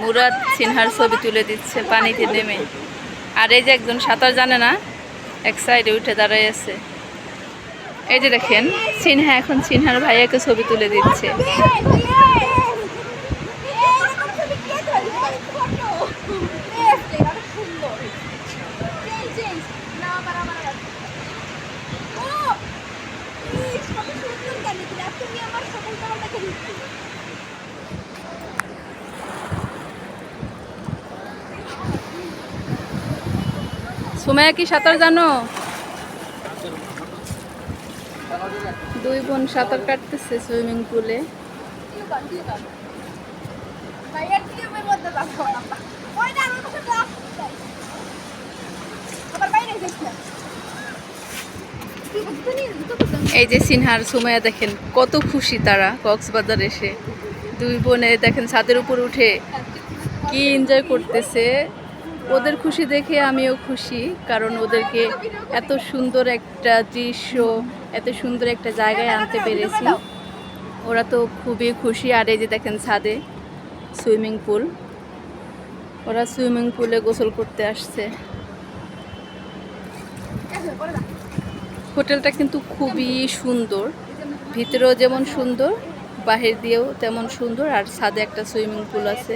মুরাদ সিনহার ছবি তুলে দিচ্ছে, পানিতে নেমে। আর এই যে একজন সাঁতার জানে না, এক সাইডে উঠে দাঁড়ায় আছে। এই যে দেখেন, সিনহা এখন সিনহার ভাইয়াকে ছবি তুলে দিচ্ছে। ছবি কে সাঁতার জানো? দুই বোন সাঁতার কাটতেছে সুইমিং পুলে যাইছ না কি বুঝতে নি তো তো এই যে সিনহার সুমাইয়া দেখেন, কত খুশি তারা কক্সবাজার এসে। দুই বোনে দেখেন ছাদের উপর উঠে কি এনজয় করতেছে। ওদের খুশি দেখে আমিও খুশি, কারণ ওদেরকে এত সুন্দর একটা দৃশ্য, এত সুন্দর একটা জায়গায় আনতে পেরেছি। ওরা তো খুবই খুশি। আর এই যে দেখেন ছাদে সুইমিং পুল, ওরা সুইমিং পুলে গোসল করতে আসছে পরে না হোটেলটা কিন্তু খুবই সুন্দর। ভিতরেও যেমন সুন্দর, বাহির দিয়েও তেমন সুন্দর, আর ছাদে একটা সুইমিং পুল আছে।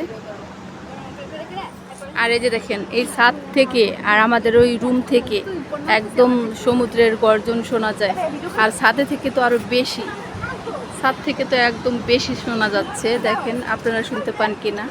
আর এই যে দেখেন, এই ছাদ থেকে আর আমাদের ওই রুম থেকে একদম সমুদ্রের গর্জন শোনা যায়। আর ছাদে থেকে তো আরও বেশি। ছাদ থেকে তো একদম বেশি শোনা যাচ্ছে। দেখেন, আপনারা শুনতে পান কিনা।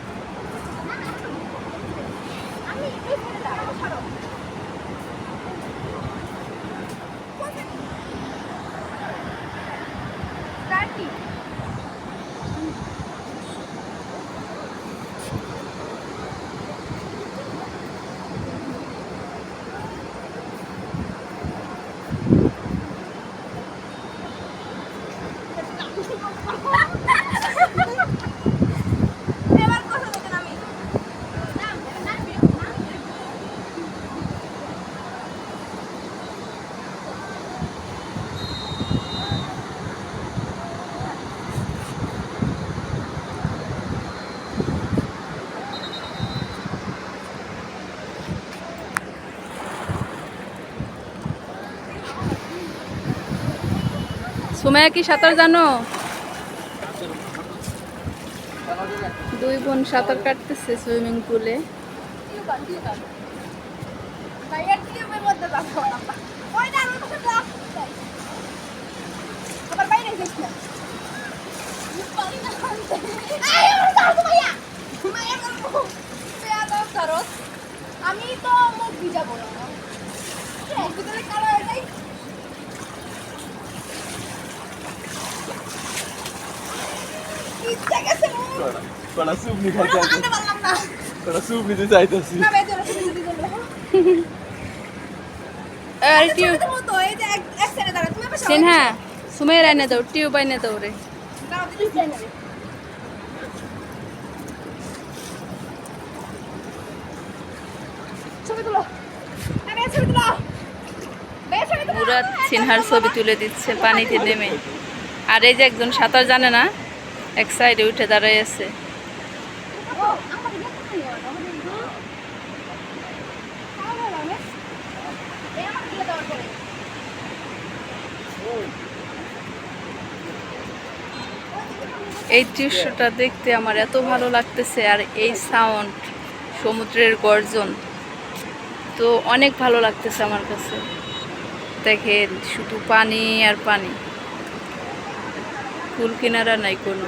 সুমাইয়া কি সাঁতার জানো? দুই বোন সাঁতার কাটতেছে সুইমিং পুলে টিউব গান টিউব গান ভাইয়া টিউবের মধ্যে রাখো না ওই না আমার কাছে রাখ আবার বাইরে যাইছ না পারি না আই আমার দাও ভাইয়া ভাইয়া করব পেয়া দাও করো আমি তো মুখ ভিজাবো না মুখ ভিজালে কালো হয়ে যায় ইচ্ছা গেছে মুখ কড়া স্যুপ নি খাইতে কড়া স্যুপ নিতে চাইতাছি আর সিনহা আইনে দাও টিউব আইনে দাও রে মুরাদ সিনহার ছবি তুলে দিচ্ছে পানিতে নেমে। আর এই যে একজন সাঁতার জানে না? এক সাইডে উঠে দাঁড়ায় আছে। এই দৃশ্যটা দেখতে আমার এত ভালো লাগতেছে আর এই সাউন্ড সমুদ্রের গর্জন, তো অনেক ভালো লাগতেছে আমার কাছে। দেখেন, শুধু পানি আর পানি। ফুল কিনারা নাই কোনো।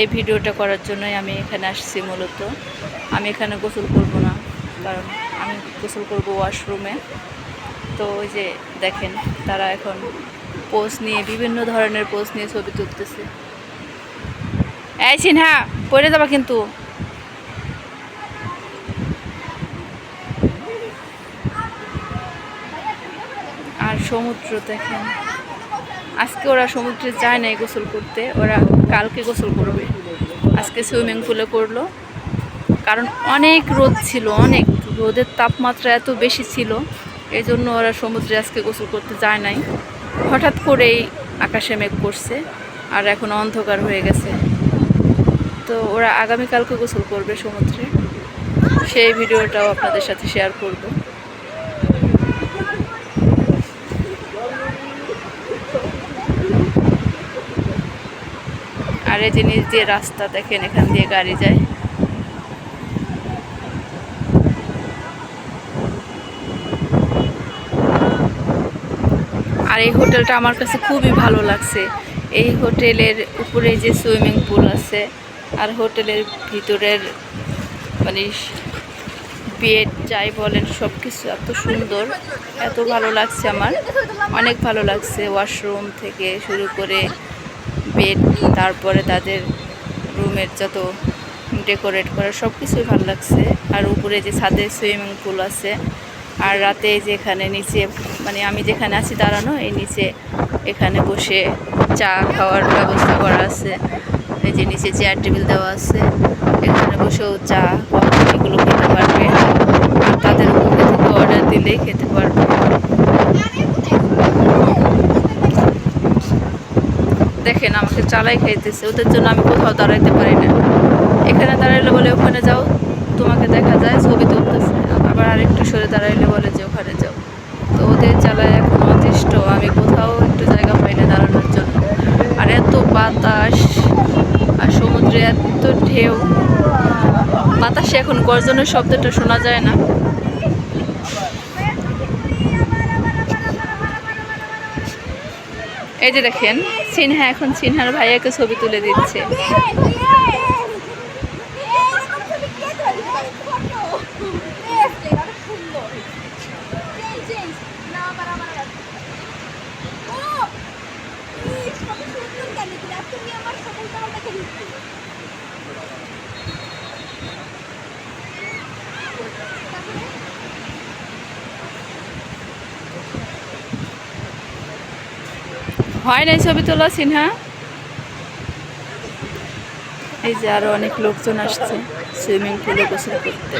এই ভিডিওটা করার জন্যই আমি এখানে আসছি মূলত। আমি এখানে গোসল করব না, কারণ আমি গোসল করব ওয়াশরুমে তো ওই যে দেখেন, তারা এখন পোজ নিয়ে, বিভিন্ন ধরনের পোজ নিয়ে ছবি তুলতেছে। এই সিনহা, পড়ে যাবা কিন্তু আর সমুদ্র দেখেন। আজকে ওরা সমুদ্রে যায় নাই গোসল করতে, ওরা কালকে গোসল করবে। আজকে সুইমিং পুলে করল। কারণ অনেক রোদ ছিল, অনেক রোদের তাপমাত্রা এত বেশি ছিল এই জন্য ওরা সমুদ্রে আজকে গোসল করতে যায় নাই। হঠাৎ করেই আকাশে মেঘ করছে আর এখন অন্ধকার হয়ে গেছে। তো ওরা আগামীকালকে গোসল করবে সমুদ্রে। সেই ভিডিওটাও আপনাদের সাথে শেয়ার করব। এই জিনিস দিয়ে রাস্তা দেখেন, এখান দিয়ে গাড়ি যায়। আর এই হোটেলটা আমার কাছে খুবই ভালো লাগছে। এই হোটেলের উপরে যে সুইমিং পুল আছে, আর হোটেলের ভিতরের মানে বেড যাই বলেন সব কিছু এত সুন্দর, এত ভালো লাগছে আমার। অনেক ভালো লাগছে ওয়াশরুম থেকে শুরু করে বেড, তারপরে তাদের রুমের যত ডেকোরেট করা সব কিছুই ভালো লাগছে। আর উপরে যে ছাদে সুইমিং পুল আছে, আর রাতে যেখানে নিচে মানে আমি যেখানে আছি দাঁড়ানো, এই নিচে এখানে বসে চা খাওয়ার ব্যবস্থা করা আছে। এই যে নিচে চেয়ার টেবিল দেওয়া আছে, এখানে বসেও চা এগুলো খেতে পারবে। আর তাদের উপরে অর্ডার দিলেই খেতে পারবে। দেখেন আমাকে চালাই খাইতেছে, ওদের জন্য আমি কোথাও দাঁড়াইতে পারি না। এখানে দাঁড়াইলে বলে ওখানে যাও, তোমাকে দেখা যায়, ছবি তুলতেছে। আবার আরেকটু সরে দাঁড়াইলে বলে যে ওখানে যাও। তো ওদের চালায় এখন অতিষ্ঠ, আমি কোথাও একটু জায়গা পাই না দাঁড়ানোর জন্য। আর এত বাতাস, আর সমুদ্রে এত ঢেউ। বাতাসে এখন গর্জনের শব্দটা শোনা যায় না। এই যে দেখেন সিনহা এখন সিনহার ভাইয়াকে ছবি তুলে দিচ্ছে। হয় নাই ছবি তোলা, সিনহা? এই যে আরও অনেক লোকজন আসছে, সুইমিং পুলে গোসল করতে।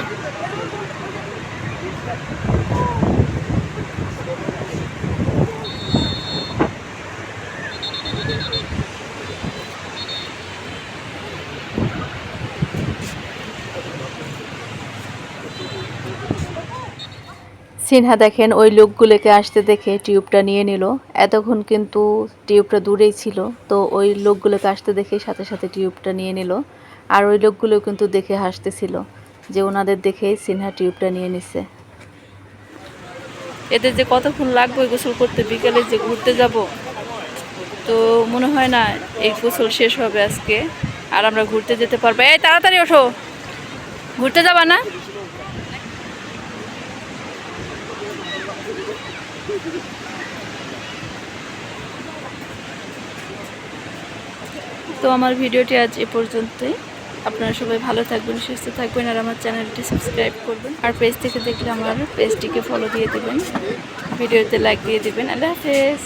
সিনহা দেখেন, ওই লোকগুলোকে আসতে দেখে টিউবটা নিয়ে নিল। এতক্ষণ কিন্তু টিউবটা দূরেই ছিল, তো ওই লোকগুলোকে আসতে দেখে সাথে সাথে টিউবটা নিয়ে নিল। আর ওই লোকগুলো কিন্তু দেখে হাসতেছিল যে ওনাদের দেখেই সিনহা টিউবটা নিয়ে নিছে। এদের যে কতক্ষণ লাগবে গোসল করতে? বিকেলে যে ঘুরতে যাব, তো মনে হয় না এই গোসল শেষ হবে আজকে। আর আমরা ঘুরতে যেতে পারব। এই তাড়াতাড়ি ওঠো। ঘুরতে যাবা না? তো আমার ভিডিওটি আজ এ পর্যন্তই। আপনারা সবাই ভালো থাকবেন, সুস্থ থাকবেন, আর আমার চ্যানেলটি সাবস্ক্রাইব করবেন। আর পেজ থেকে দেখলে আমার পেজটিকে ফলো দিয়ে দেবেন, ভিডিওতে লাইক দিয়ে দেবেন। আল্লাহ হাফেজ।